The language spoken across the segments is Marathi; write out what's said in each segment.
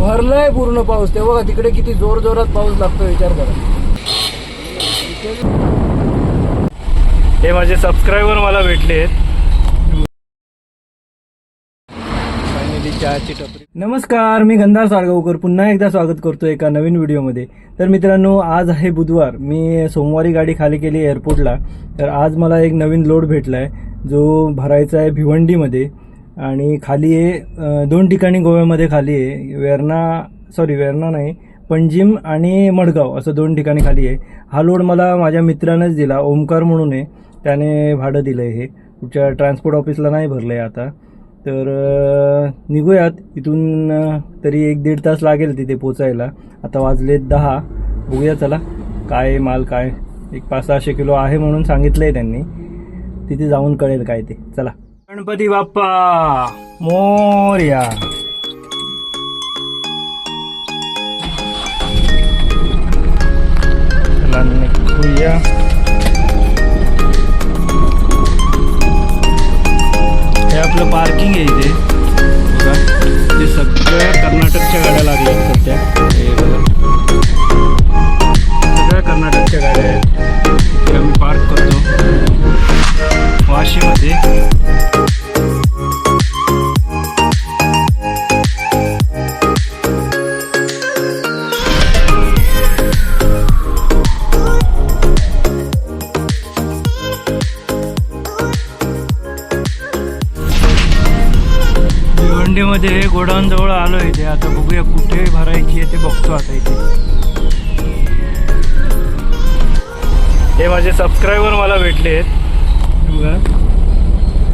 भरलाय पूर्ण पाऊस. ते बघा तिकडे किती जोर जोरात पाऊस लागतो विचार करा. हे माझे सबस्क्रायबर मला भेटले नमस्कार मी गंधार साळगावकर. पुन्हा एकदा स्वागत करतो एका नवीन व्हिडिओमध्ये. तर मित्रांनो आज आहे बुधवार. मी सोमवारी गाडी खाली केली एअरपोर्टला तर आज मला एक नवीन लोड भेटला आहे जो भरायचा आहे भिवंडीमध्ये. आणि खाली आहे दोन ठिकाणी गोव्यामध्ये खाली आहे वेर्ना सॉरी वेर्ना नाही पणजीम आणि मडगाव असं दोन ठिकाणी खाली आहे हा लोड मला माझ्या मित्रानेच दिला ओमकार म्हणून आहे त्याने भाडं दिलं आहे हे. तुमच्या ट्रान्सपोर्ट ऑफिसला नाही भरलं आहे आता. तर निघूयात. इथून तरी एक दीड तास लागेल तिथे पोचायला. आता वाजलेत दहा. बघूया चला काय माल काय. एक पाच सहाशे किलो आहे म्हणून सांगितलं आहे त्यांनी. तिथे जाऊन कळेल काय ते. चला. गणपती बाप्पा मोर्या. निघूया. हे आपलं पार्किंग आहे इथे. ते सगळ्या कर्नाटकच्या गाड्या लागल्या सध्या. सगळ्या कर्नाटकच्या गाड्या आहेत. ते आम्ही पार्क करतो. वाशीमध्ये. भिवंडीमध्ये गोडाऊन जवळ आलो इथे. आता बघूया कुठे भरायची आहे ते बघतो आता इथे. हे माझे सबस्क्रायबर मला भेटले आहेत. बघा.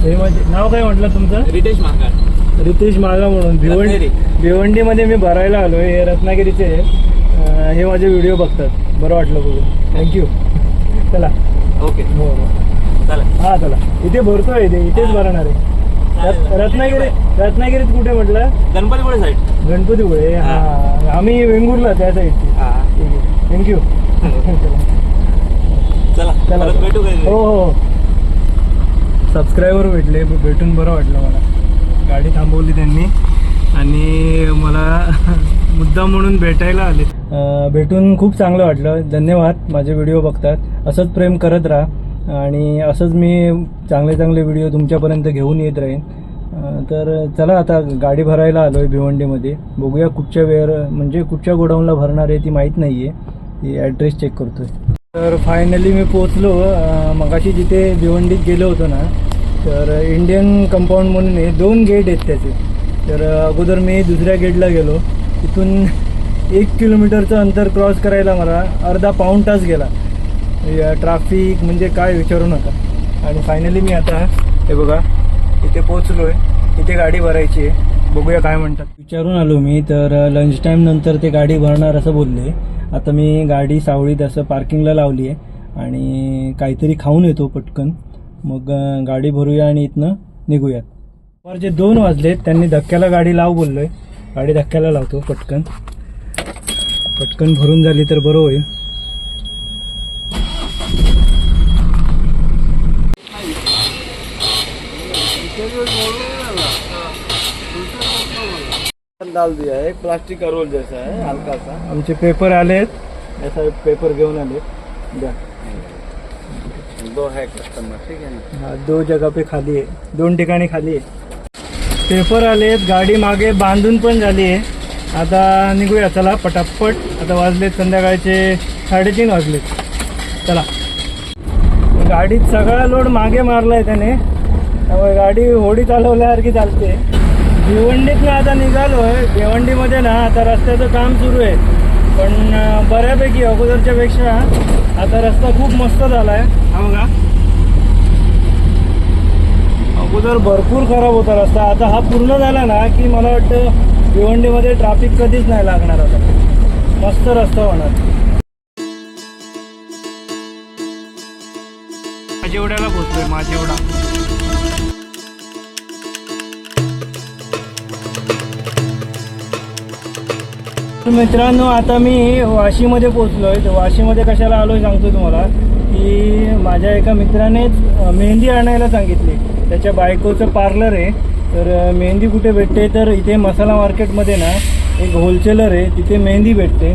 हे माझे नाव काय म्हटलं तुमचं? रितेश महाकाळ रितेश मागा म्हणून. भिवंडी. भिवंडीमध्ये मी भरायला आलो हे रत्नागिरीचे आहे. हे माझे व्हिडिओ बघतात. बरं वाटलं बघून. थँक्यू चला. ओके हो हो. चला. हा चला. इथे भरतोय. इथे इथेच भरणार आहे. रत- रत्नागिरी. रत्नागिरीत कुठे म्हटलं? गणपतीपुळे साईड गणपतीपुळे हा. आम्ही वेंगुर्ला त्या साईडची हा. ठीक आहे. थँक्यू चला चला. परत भेटू हो हो. सबस्क्रायबर भेटले भेटून बरं वाटलं मला. गाडी थांबवली त्यांनी. आणि मला मुद्दा म्हणून भेटायला आले. अं, भेटून खूप चांगलं वाटलं. धन्यवाद. माझे व्हिडिओ बघतात. असंच प्रेम करत राहा. आणि असंच मी चांगले चांगले व्हिडिओ तुमच्यापर्यंत घेऊन येत राहीन. तर चला आता गाडी भरायला आलो आहे भिवंडीमध्ये. बघूया कुठच्या वेअर म्हणजे कुठच्या गोडाऊनला भरणार आहे ती माहीत नाही आहे ती ॲड्रेस चेक करतोय. तर फायनली मी पोचलो मगाशी जिथे भिवंडीत गेलो होतो ना तर इंडियन कंपाऊंड म्हणून हे दोन गेट आहेत त्याचे. तर अगोदर मी दुसऱ्या गेटला गेलो. तिथून एक किलोमीटरचं अंतर क्रॉस करायला मला अर्धा पाऊण तास गेला. ट्राफिक म्हणजे काय विचारू नका. आणि फायनली मी आता हे बघा इथे पोचलो आहे इथे गाडी भरायची आहे. बघूया काय म्हणतात. विचारून आलो मी तर लंच टाईम नंतर ते गाडी भरणार असं बोलले. आता मी गाडी सावळीत असं पार्किंगला लावली आहे. आणि काहीतरी खाऊन येतो पटकन. मग गाडी भरूया आणि इथनं निघूयात. पर जे दोन वाजलेत त्यांनी धक्क्याला गाडी लाव बोललोय. गाडी धक्क्याला लावतो पटकन. पटकन भरून झाली तर बरं होईल. डाल दिया है एक प्लास्टिक का रोल जैसा है हल्का सा आमचे पेपर आलेत याचा पेपर घेऊन आले. द्या. दो है कस्टमर ठीक है ना? हा दो जगा पे खाली आहे. दोन ठिकाणी खाली आहे. पेपर आलेत गाडी मागे बांधून पण झाली आहे. आता निघूया चला पटापट. आता वाजलेत संध्याकाळचे साडेतीन वाजलेत. चला. गाडीत सगळा लोड मागे मारलाय त्याने. त्यामुळे गाडी होडी चालवल्यासारखी चालते. भिवंडीतनं आता निघालो आहे भिवंडीमध्ये ना आता रस्त्याचं काम सुरू आहे. पण बऱ्यापैकी अगोदरच्या पेक्षा आता रस्ता खूप मस्त झाला आहे हा बघा. अगोदर भरपूर खराब होता रस्ता. आता हा पूर्ण झाला ना की मला वाटतं भिवंडीमध्ये ट्रॅफिक कधीच नाही लागणार आता. मस्त रस्ता होणार. माझेवड्याला पोहोचतोय माझेवडा मित्रांनो आता मी वाशीमध्ये पोचलो आहे तर वाशीमध्ये कशाला आलो आहे सांगतो तुम्हाला? की माझ्या एका मित्रानेच मेहंदी आणायला सांगितली. त्याच्या बायकोचं पार्लर आहे. तर मेहंदी कुठे भेटते? तर इथे मसाला मार्केटमध्ये ना एक होलसेलर आहे. तिथे मेहंदी भेटते.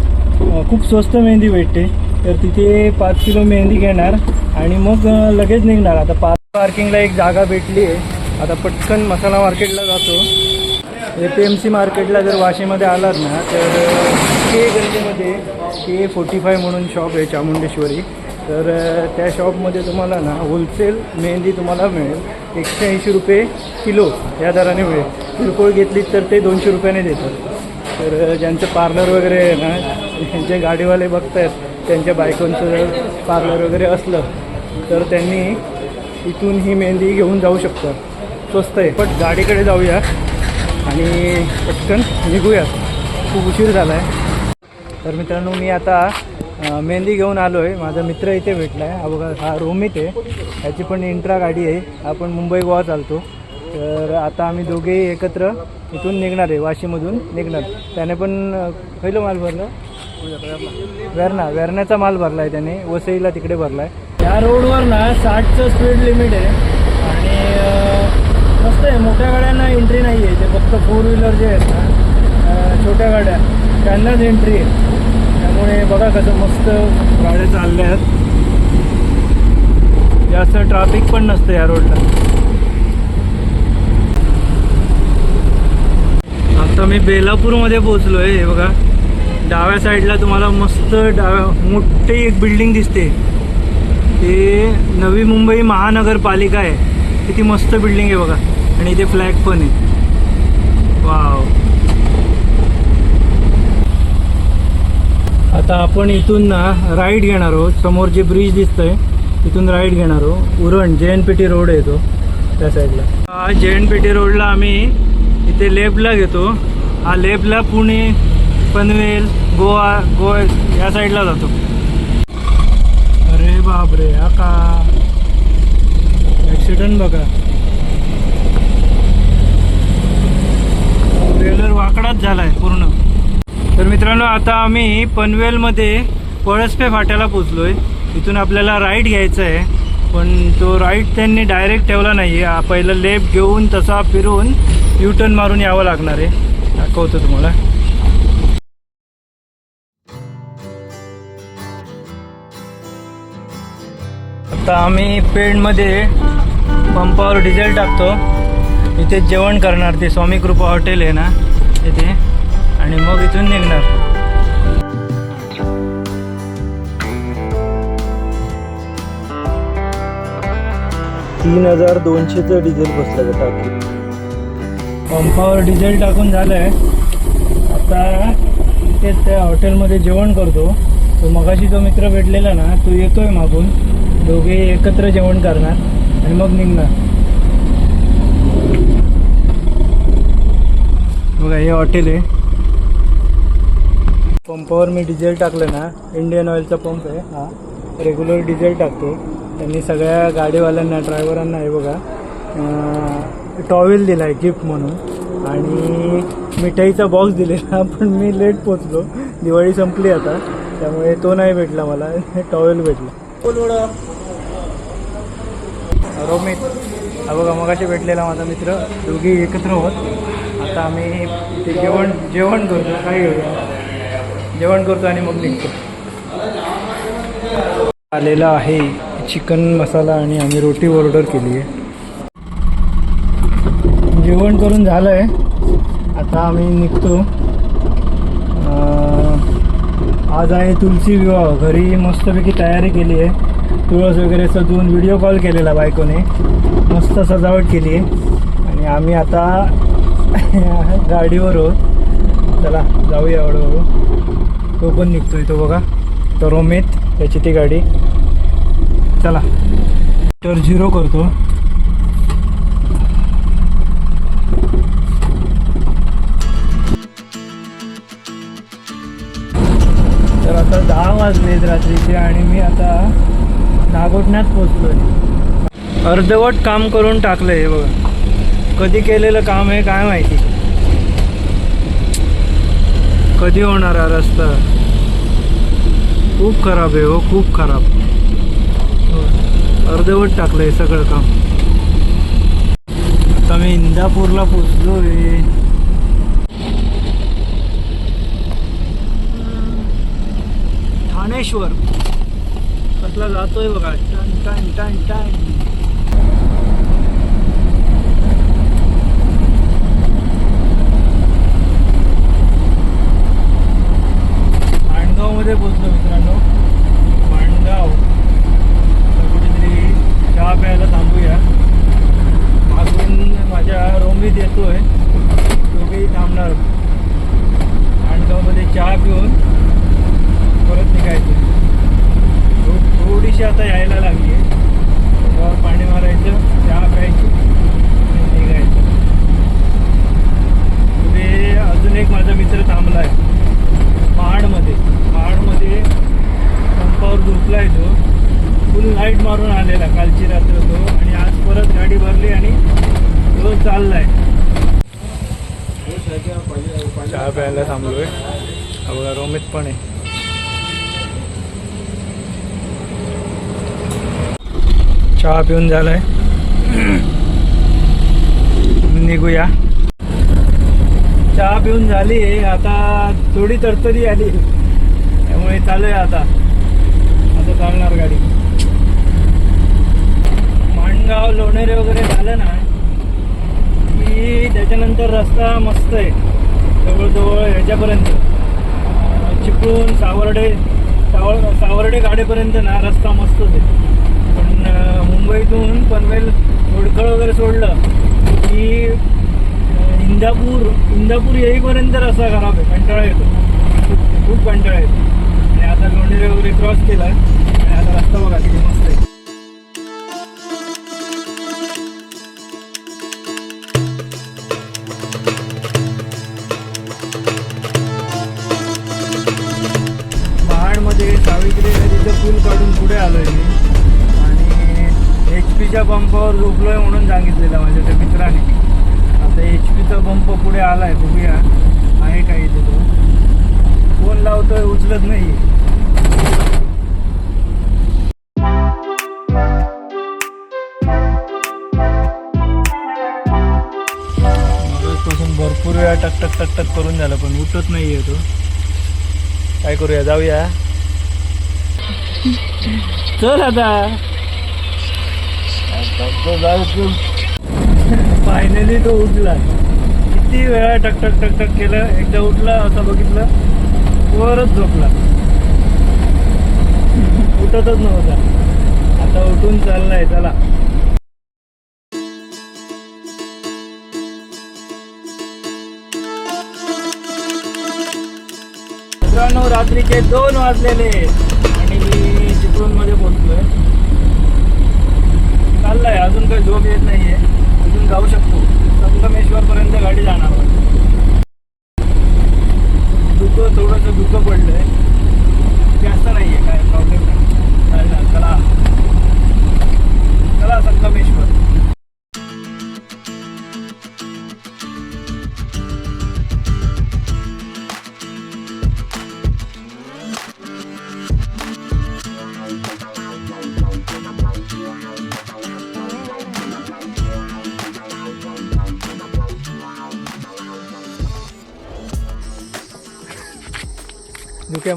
खूप स्वस्त मेहंदी भेटते. तर तिथे पाच किलो मेहंदी घेणार आणि मग लगेच निघणार. आता पाच पार्किंगला एक जागा भेटली आहे. आता पटकन मसाला मार्केटला जातो. ए पी एम सी मार्केटला जर वाशीमध्ये आलात ना तर के गल्लीमध्ये के फोर्टी फाय म्हणून शॉप आहे चामुंडेश्वरी. तर त्या शॉपमध्ये तुम्हाला ना होलसेल मेहंदी तुम्हाला मिळेल. एकशे ऐंशी रुपये किलो या दराने मिळेल. किरकोळ घेतली तर ते दोनशे रुपयाने देतात. तर ज्यांचं पार्लर वगैरे आहे ना जे गाडीवाले बघतायत त्यांच्या बायकोंचं जर पार्लर वगैरे असलं तर त्यांनी इथून ही मेहंदी घेऊन जाऊ शकतात. स्वस्त आहे. पण गाडीकडे जाऊया. आणि पटकन निघूया खूप उशीर झाला आहे तर मित्रांनो मी आता मेहंदी घेऊन आलो आहे माझा मित्र इथे भेटला आहे हा बघा हा रोमित आहे. ह्याची पण इंट्रा गाडी आहे. आपण मुंबई गोवा चालतो. तर आता आम्ही दोघेही एकत्र इथून निघणार आहे. वाशीमधून निघणार. त्याने पण अ, पहिलं माल भरलं? वेर्ना. वेरण्याचा माल भरला आहे त्याने. वसईला तिकडे भरला आहे या रोडवर ना साठचं स्पीड लिमिट आहे. आणि मस्त आहे मोठ्या गाड्यांना एंट्री नाही आहे ते फक्त फोर व्हीलर जे आहेत ना छोट्या गाड्या त्यांनाच एंट्री आहे. त्यामुळे बघा कसं मस्त गाड्या चालल्या आहेत. जास्त ट्राफिक पण नसतं या रोडला आता मी बेलापूरमध्ये पोचलो आहे हे बघा. डाव्या साईडला तुम्हाला मस्त डाव्या मोठी एक बिल्डिंग दिसते. ते नवी मुंबई महानगरपालिका आहे. किती मस्त बिल्डिंग आहे बघा. आणि इथे फ्लॅग पण आहे. वाव आता आपण इथून ना राईट घेणार आहोत. समोर जे ब्रिज दिसतंय इथून राईट घेणार आहोत. उरण जे एन पी टी रोड आहे तो त्या साईडला जे एन पी टी रोडला आम्ही इथे लेफ्टला घेतो. हा लेफ्टला पुणे पनवेल गोवा गोवा या साईडला जातो. अरे बापरे आका ॲक्सिडेंट बघा. ट्रेलर वाकडाच झालाय पूर्ण. तर मित्रांनो आता आम्ही पनवेलमध्ये पळसपे फाट्याला पोचलो आहे इथून आपल्याला राईट घ्यायचा आहे. पण तो राईट त्यांनी डायरेक्ट ठेवला नाही आहे पहिलं लेफ्ट घेऊन तसा फिरून यूटर्न मारून यावं लागणार आहे. दाखवतो तुम्हाला. आता आम्ही पेडमध्ये पंपावर डिझेल टाकतो. इथे जेवण करणार ते स्वामी कृपा हॉटेल आहे ना इथे. आणि मग इथून निघणार. तीन हजार दोनशेचं डिझेल बसलं का टाकी. पंपावर डिझेल टाकून झालं आहे आता इथे त्या हॉटेलमध्ये जेवण करतो. तो मगाशी जो मित्र भेटलेला ना तो येतोय मागून. दोघे एकत्र जेवण करणार. आणि मग निघणार. बघा हे हॉटेल आहे. पंपावर मी डिझेल टाकलं ना इंडियन ऑइलचा पंप आहे हा. रेग्युलर डिझेल टाकतो. त्यांनी सगळ्या गाडीवाल्यांना ड्रायव्हरांना हे बघा टॉवेल दिला आहे गिफ्ट म्हणून. आणि मिठाईचा बॉक्स दिलेला पण मी लेट पोचलो दिवाळी संपली आता त्यामुळे तो नाही भेटला मला टॉवेल भेटला. रोमित. हा बघा मगाशी भेटलेला माझा मित्र. दोघी एकत्र होत. आता आम्ही ते जेवण जेवण करतो काही जेवण करतो आणि मग निघतो. आलेला आहे चिकन मसाला आणि आम्ही रोटी ऑर्डर केली आहे. जेवण करून झालं आहे आता आम्ही निघतो. आज आहे तुलसी विवाह. घरी मस्तपैकी तयारी केली आहे. तुळस वगैरे सजवून व्हिडिओ कॉल केलेला बायकोने. मस्त सजावट केली. आहे आणि आम्ही आता गाडीवर आहोत. चला जाऊया हळूहळू. तो पण निघतोय तो बघा. तो रोमेत त्याची ती गाडी. चला. तर झिरो करतो. तर आता दहा वाजलेत रात्रीचे आणि मी आता नागोठण्यात पोचलो अर्धवट काम करून टाकलं हे बघा. कधी केलेलं काम आहे काय माहिती? कधी होणार हा रस्ता? खूप खराब आहे हो खूप खराब. अर्धवट टाकलं आहे सगळं काम. आता मी इंदापूरला पोचलो आहे ठाणेश्वर. कसला जातोय बघा. टन टन टन टन. माणगावमध्ये पोहोचलो मित्रांनो माणगाव तर कुठेतरी चहा प्यायला थांबूया मागून माझ्या रोमीत येतोय दोघेही थांबणार माणगावमध्ये चहा पिऊन परत निघायचं थो- थोडीशी आता यायला लागली आहे त्याच्यावर पाणी मारायचं चहा प्यायची आणि निघायचं पुढे अजून एक माझा मित्र थांबला आहे महाडमध्ये महाडमध्ये पंपावर झोपलाय तो फुल लाइट मारून आलेला कालची रात्र तो आणि आज परत गाडी भरली आणि तो चाललाय चहा प्यायला थांबलोय हा बघा रोमित पण आहे चहा पिऊन झालाय. निघूया. चहा पिऊन झाली आता थोडी तरतरी आली. त्यामुळे चालू आहे आता. आता चालणार गाडी. माणगाव लोणेरे वगैरे झालं ना की त्याच्यानंतर रस्ता मस्त आहे. जवळजवळ ह्याच्यापर्यंत. इकडून सावर्डे सावर सावर्डे गाडीपर्यंत ना रस्ता मस्तच आहे पण मुंबईतून पनवेल होडखळ वगैरे सोडलं की इंदापूर इंदापूर येईपर्यंत रस्ता खराब आहे कंटाळा येतो. खूप खूप कंटाळा येतो. आणि आता लोणेरे वगैरे क्रॉस केला आणि आता रस्ता बघा किती मस्त पीच्या पंपावर झोपलोय म्हणून सांगितलेलं माझ्या त्या मित्राने. आता एच पीचा पंप पुढे आलाय बघूया. आहे का इथे तो? फोन लावतोय उचलत नाही भरपूर वेळा टक टक टक टक करून झालं पण उठत नाहीये तो. काय करूया जाऊया. चल आता. फायनली तो उठला. किती वेळा टकटक टकटक केलं एकदा उठला असं बघितलं वरच झोपला. उठतच नव्हता. आता उठून चाललाय चला. मित्रांनो रात्रीचे दोन वाजलेले. आणि मी चिपळूणमध्ये पोहोचलोय चाललाय अजून नाही आहे नाहीये. अजून जाऊ शकतो. संगमेश्वरपर्यंत गाडी जाणार.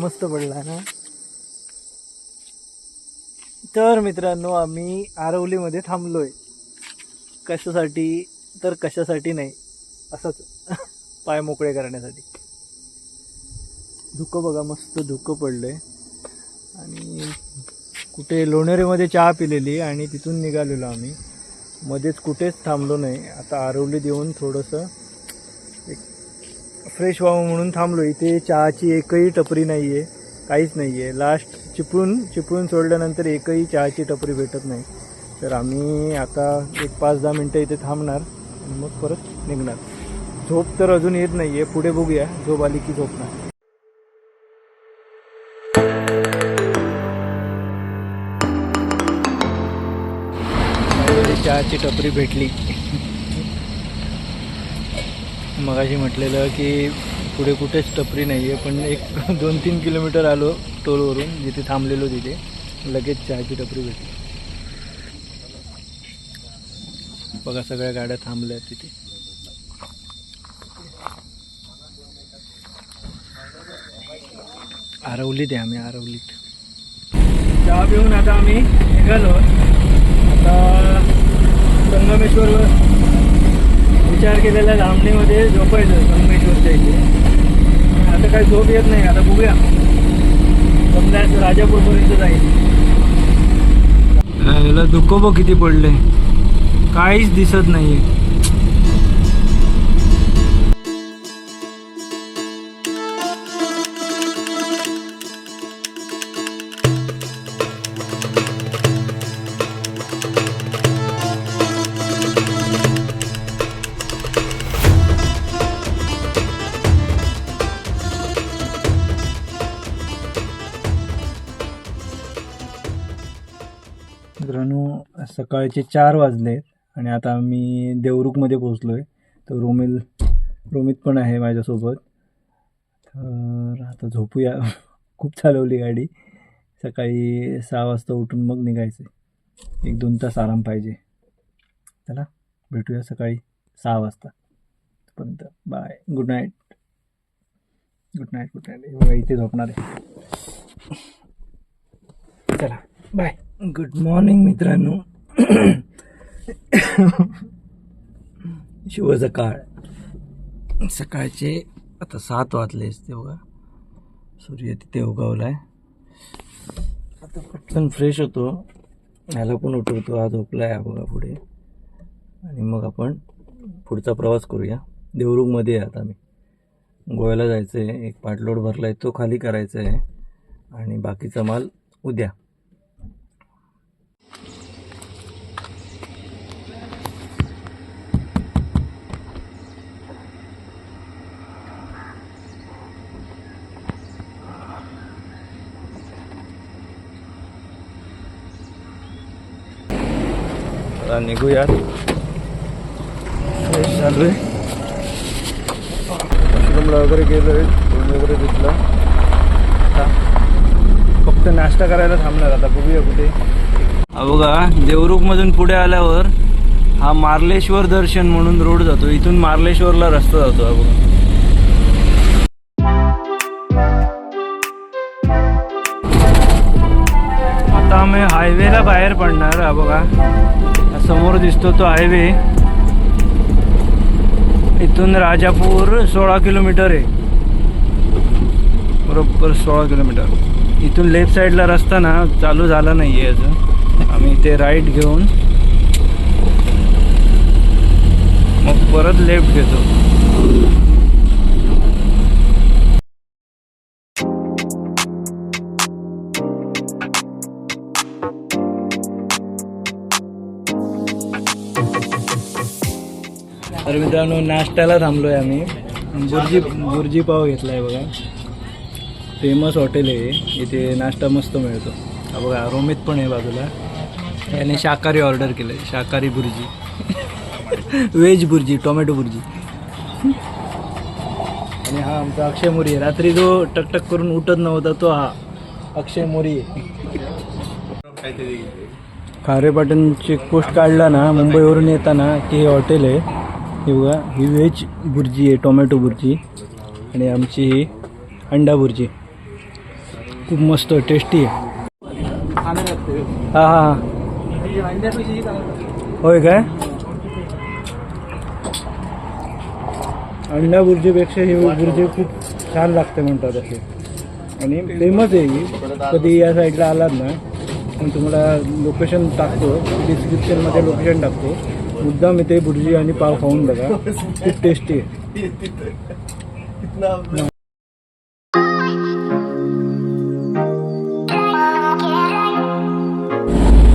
मस्त पडला ना. तर मित्रांनो आम्ही आरवलीमध्ये थांबलोय. कशासाठी? तर कशासाठी नाही. असंच. पाय मोकळे करण्यासाठी. धुकं बघा मस्त धुकं पडलंय. आणि कुठे लोणेरेमध्ये चहा पिलेली आणि तिथून निघालेलो आम्ही. मध्येच कुठेच थांबलो नाही. आता आरवली देऊन थोडंसं फ्रेश व्हावं म्हणून थांबलो. इथे चहाची एकही टपरी नाही आहे काहीच नाही आहे लास्ट चिपळून चिपळूण सोडल्यानंतर एकही चहाची टपरी भेटत नाही. तर आम्ही आता एक पाच दहा मिनटं इथे थांबणार आणि मग परत निघणार. झोप तर अजून येत नाही आहे पुढे बघूया. झोप आली की झोपणार चहाची टपरी भेटली. मगाशी म्हटलेलं की पुढे कुठेच टपरी नाही आहे पण एक दोन तीन किलोमीटर आलो टोलवरून जिथे थांबलेलो तिथे लगेच चहाची टपरी भेटली. बघा सगळ्या गाड्या थांबल्या आहेत तिथे. आरवलीत आहे आम्ही आरवलीत. चहा पिऊन आता आम्ही निघालो. आता संगमेश्वरवर विचार केलेला लांबणीमध्ये झोपायचं संगमेश्वरच्या इथे. आता काही झोप येत नाही आता बघूया. समजा राजापूरपर्यंत जाईल. याला दुःख किती पडले. काहीच दिसत नाहीये. सकाळचे चार वाजले आणि आता मी देवरुखमध्ये पोहोचलो आहे तर रोमिल रोमित पण आहे माझ्यासोबत. तर आता झोपूया. खूप चालवली गाडी. सकाळी सहा वाजता उठून मग निघायचं एक दोन तास आराम पाहिजे. चला भेटूया सकाळी सहा वाजता तोपर्यंत bye good night good night good night बघा इथे झोपणार आहे. चला. बाय गुड मॉर्निंग मित्रांनो. शुभ सकाळ. सकाळचे आता सात वाजले असते बघा. सूर्य तिथे उगवला आहे आता पटकन फ्रेश होतो. ह्याला पण उठवतो. हा झोपला आहे बघा पुढे. आणि मग आपण पुढचा प्रवास करूया. देवरुखमध्ये आहे आता मी गोव्याला जायचं आहे एक पाटलोड भरला आहे तो खाली करायचा आहे आणि बाकीचा माल उद्या. आता निघूयात. फ्रेश चालू आहे. वॉशरूमला वगैरे गेलो आहे फोन वगैरे घेतला. आता फक्त नाश्ता करायला थांबणार आता. बघूया कुठे. हा बघा देवरुखमधून पुढे आल्यावर हा मार्लेश्वर दर्शन म्हणून रोड जातो. इथून मार्लेश्वरला रस्ता जातो हा बघा. आता आम्ही हायवेला बाहेर पडणार बघा. समोर दिसतो तो हायवे इथून राजापूर सोळा किलोमीटर आहे. बरोबर सोळा किलोमीटर. इथून लेफ्ट साईडला रस्ता ना चालू झाला नाही आहे अजून. आम्ही इथे राईट घेऊन मग परत लेफ्ट घेतो. तर मित्रांनो नाश्त्याला थांबलो आहे आम्ही. बुर्जी बुर्जी पाव घेतला आहे बघा. फेमस हॉटेल आहे इथे नाश्ता मस्त मिळतो. हा बघा रोमित पण आहे बाजूला. याने शाकाहारी ऑर्डर केलं आहे शाकाहारी bhurji. Veg bhurji tomato bhurji. आणि हा आमचा अक्षय मोरी आहे. रात्री जो टकटक करून उठत नव्हता तो हा अक्षय मोरी खारेपाटण चेकपोस्ट काढला ना मुंबईवरून येताना की हे हॉटेल आहे. हे बघा ही व्हेज भुर्जी आहे टोमॅटो भुर्जी. आणि आमची ही अंडा बुर्जी खूप मस्त टेस्टी आहे. हां हां होय काय? अंडा बुर्जीपेक्षा ही बुर्जी खूप छान लागते म्हणतात असे. आणि फेमस आहे ही. कधी या साईडला आलात ना पण तुम्हाला लोकेशन टाकतो डिस्क्रिप्शनमध्ये लोकेशन टाकतो. मुद्दाम इथे भुर्जी आणि पाव खाऊन बघा. खूप टेस्टी आहे.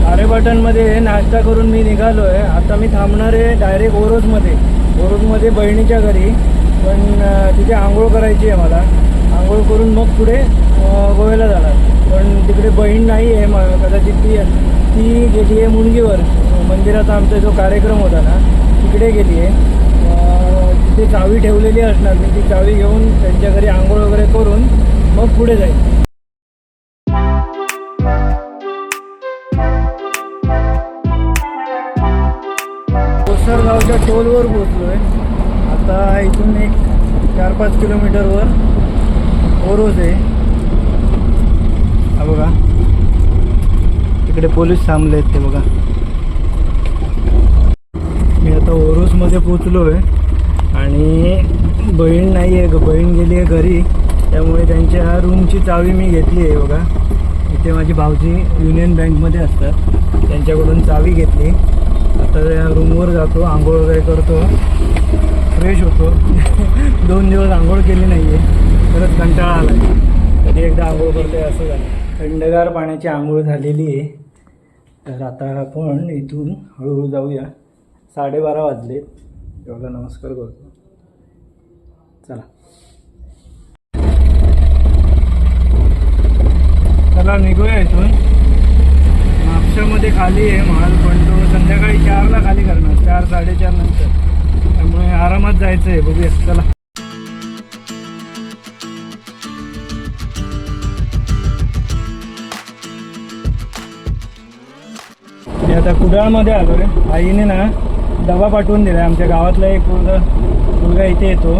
खारेपाटणमध्ये नाश्ता करून मी निघालो आहे आता मी थांबणार आहे डायरेक्ट ओरोजमध्ये. ओरोजमध्ये बहिणीच्या घरी. पण तिथे आंघोळ करायची आहे मला. आंघोळ करून मग पुढे गोव्याला जाणार. पण तिकडे बहीण नाही आहे कदाचित ती ती गेली आहे मुणगीवर मंदिराचा आमचा जो कार्यक्रम होता ना तिकडे गेली आहे तिथे चावी ठेवलेली असणार मी ती चावी घेऊन त्यांच्या घरी आंघोळ वगैरे करून मग पुढे जाईल. कोसरगावच्या टोलवर पोहोचलो आहे आता इथून एक चार पाच किलोमीटरवर ओरोज आहे. हा बघा. तिकडे पोलीस थांबले आहेत ते बघा. आता ओरूसमध्ये पोचलो आहे आणि बहीण नाही आहे बहीण गेली आहे घरी. त्यामुळे त्यांच्या रूमची चावी मी घेतली आहे बघा. इथे माझी भाऊजी युनियन बँकमध्ये असतात. त्यांच्याकडून चावी घेतली. आता त्या रूमवर जातो आंघोळ वगैरे करतो. फ्रेश होतो. दोन दिवस आंघोळ केली नाही आहे परत कंटाळा आला कधी एकदा आंघोळ करते असं झालं. थंडगार पाण्याची आंघोळ झालेली आहे. तर आता आपण इथून हळूहळू जाऊया. साडेबारा वाजले. तेवढा नमस्कार करतो. चला. चला निघूया इथून. म्हापशामध्ये खाली आहे माल पण तो संध्याकाळी चारला खाली करणार. चार साडेचार नंतर. त्यामुळे आरामात जायचं आहे बघूया. चला. आता कुडाळमध्ये आलो रे आईने ना डबा पाठवून दिला आमच्या गावातला एक मुलगा मुलगा इथे येतो.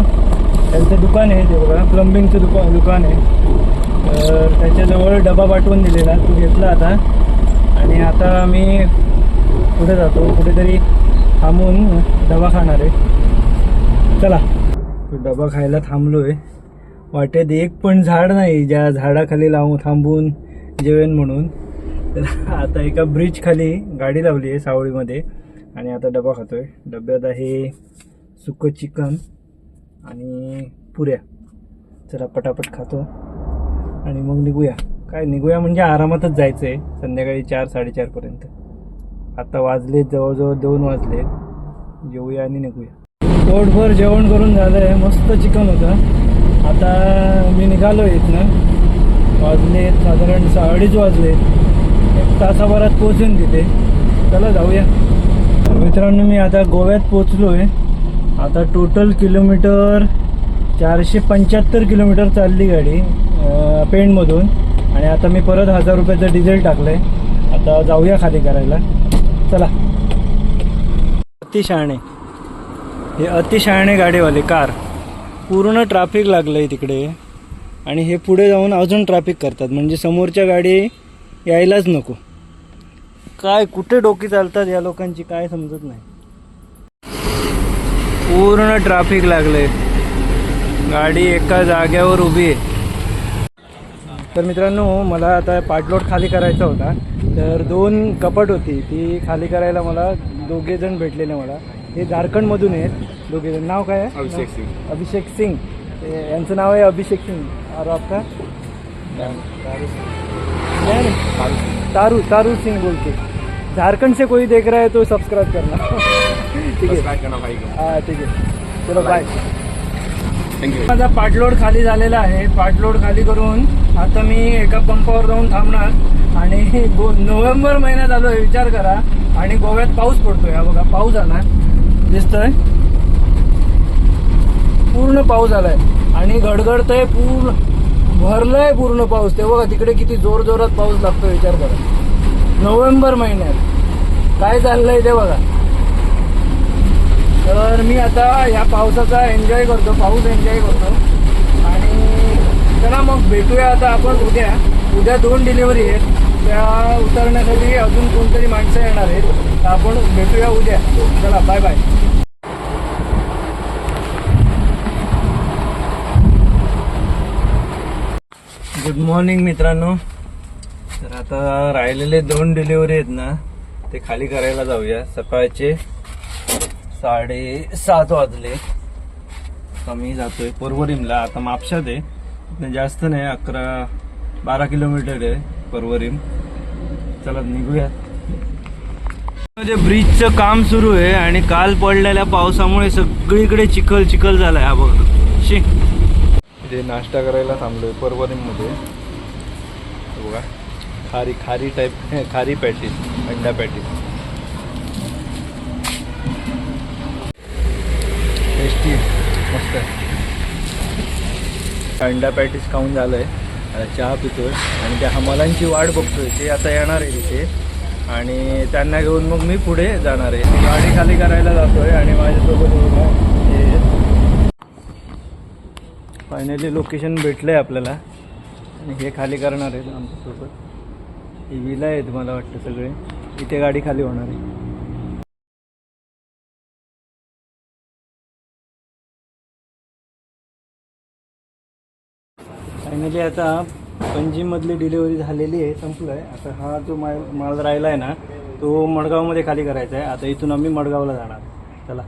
त्यांचं दुकान आहे ते बघा. प्लंबिंगचं दुका दुकान आहे. तर त्याच्याजवळ डबा पाठवून दिलेला. तो घेतला आता. आणि आता आम्ही पुढे जातो. कुठेतरी थांबून डबा खाणार आहे. चला. तो डबा खायला थांबलो आहे वाटेत एक पण झाड नाही. ज्या झाडाखाली लावून थांबून जेवेन म्हणून. तर आता एका ब्रिज खाली गाडी लावली आहे सावळीमध्ये. आणि आता डबा खातोय. डब्यात आहे सुकं चिकन आणि पुऱ्या. चला पटापट खातो. आणि मग निघूया. काय निघूया म्हणजे आरामातच जायचं आहे संध्याकाळी चार साडेचारपर्यंत आता वाजले जवळजवळ दोन वाजले. जेवूया आणि निघूया. पोटभर जेवण करून झालं आहे मस्त चिकन होतं. आता मी निघालो इथनं. वाजले साधारण अडीच वाजले एक तासाभरात पोचेन तिथे. चला जाऊया. मित्रांनो मी आता गोव्यात पोचलो आहे आता टोटल किलोमीटर चारशे पंच्याहत्तर किलोमीटर चालली गाडी अं, पेणमधून. आणि आता मी परत हजार रुपयाचं डिझेल टाकलं आहे आता जाऊया खाली करायला. चला. अतिशहाणे हे अतिशहाणे गाडीवाले कार. पूर्ण ट्रॅफिक लागलं आहे तिकडे. आणि हे पुढे जाऊन अजून ट्रॅफिक करतात. म्हणजे समोरच्या गाडी यायलाच नको. काय कुठे डोकी चालतात या लोकांची काय समजत नाही. पूर्ण ट्रॅफिक लागले गाडी एका जाग्यावर उभी आहे. तर मित्रांनो मला आता पाटलोट खाली करायचा होता. तर दोन कपाट होती ती खाली करायला मला दोघे जण भेटलेले मला. हे झारखंडमधून आहेत दोघे जण. नाव काय आहे? अभिषेक सिंग. अभिषेक सिंग. यांचं नाव आहे अभिषेक सिंग. और आपका? क्या है? तारू तारू सिंह बोल के झारखंड से कोई देख रहा है तो सब्सक्राइब करना। ठीक है। करना भाई हाँ ठीक है। चलो बाय थँक्यू माझा पाटलोड खाली झालेला आहे. पाटलोड खाली करून आता मी एका पंपावर जाऊन थांबणार. आणि गो नोव्हेंबर महिन्यात आलोय विचार करा. आणि गोव्यात पाऊस पडतोय. हा बघा पाऊस आला दिसतोय? पूर्ण पाऊस आलाय. आणि गडगडतंय पूर्ण भरलंय पूर्ण पाऊस. ते बघा तिकडे किती जोर जोरात पाऊस लागतो विचार करा. नोव्हेंबर महिन्यात. काय चाललंय ते बघा. तर मी आता ह्या पावसाचा एन्जॉय करतो पाऊस एन्जॉय करतो. आणि चला मग भेटूया आता आपण उद्या. उद्या दोन डिलिव्हरी आहेत. त्या उतरण्यासाठी अजून कोणतरी माणसं येणार आहेत. तर आपण भेटूया उद्या. चला बाय बाय गुड मॉर्निंग मित्रांनो. आता राहिलेले दोन डिलिव्हरी आहेत ना ते खाली करायला जाऊया. सकाळचे साडे सात वाजले. कमी जातोय पर्वरीमला. आता मापशात आहे. जास्त नाही अकरा बारा किलोमीटर आहे पर्वरीम. चला निघूयात म्हणजे ब्रिजचं काम सुरू आहे आणि काल पडलेल्या पावसामुळे सगळीकडे चिखल चिखल झालाय हा बघ. शी. म्हणजे नाश्ता करायला थांबलोय पर्वरीमध्ये हे खारी खारी टाईप खारी पॅटीस अंडा पॅटीस टेस्टी मस्त अंडा पॅटीस खाऊन झालंय. आता चहा पितोय. आणि त्या हमालांची वाट बघतोय. ते आता येणार आहे तिथे. आणि त्यांना घेऊन मग मी पुढे जाणार आहे. गाडी खाली करायला जातोय आणि माझ्यासोबत फायनली लोकेशन भेटलंय आपल्याला. आणि हे खाली करणार आहेत आमच्यासोबत. ही विला आहेत मला वाटतं सगळे. इथे गाडी खाली होणार आहे. फायनली आता पणजीमधली डिलिव्हरी झालेली आहे संपलं आहे आता हा जो माल माल राहिला आहे ना तो मडगावमध्ये खाली करायचा आहे आता इथून आम्ही मडगावला जाणार. चला.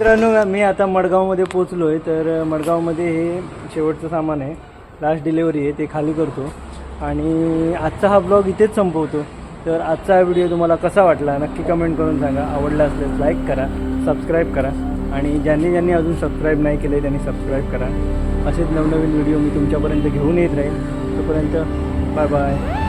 मित्रांनो मी आता मडगावमध्ये पोचलो आहे तर मडगावमध्ये हे शेवटचं सामान आहे. लास्ट डिलेवरी आहे. ते खाली करतो. आणि आजचा हा ब्लॉग इथेच संपवतो. तर आजचा हा व्हिडिओ तुम्हाला कसा वाटला? नक्की कमेंट करून सांगा. आवडला असल्यास लाईक करा सबस्क्राईब करा. आणि ज्यांनी ज्यांनी अजून सबस्क्राईब नाही केले त्यांनी सबस्क्राईब करा. असेच नवनवीन व्हिडिओ मी तुमच्यापर्यंत घेऊन येत राहील. तोपर्यंत बाय बाय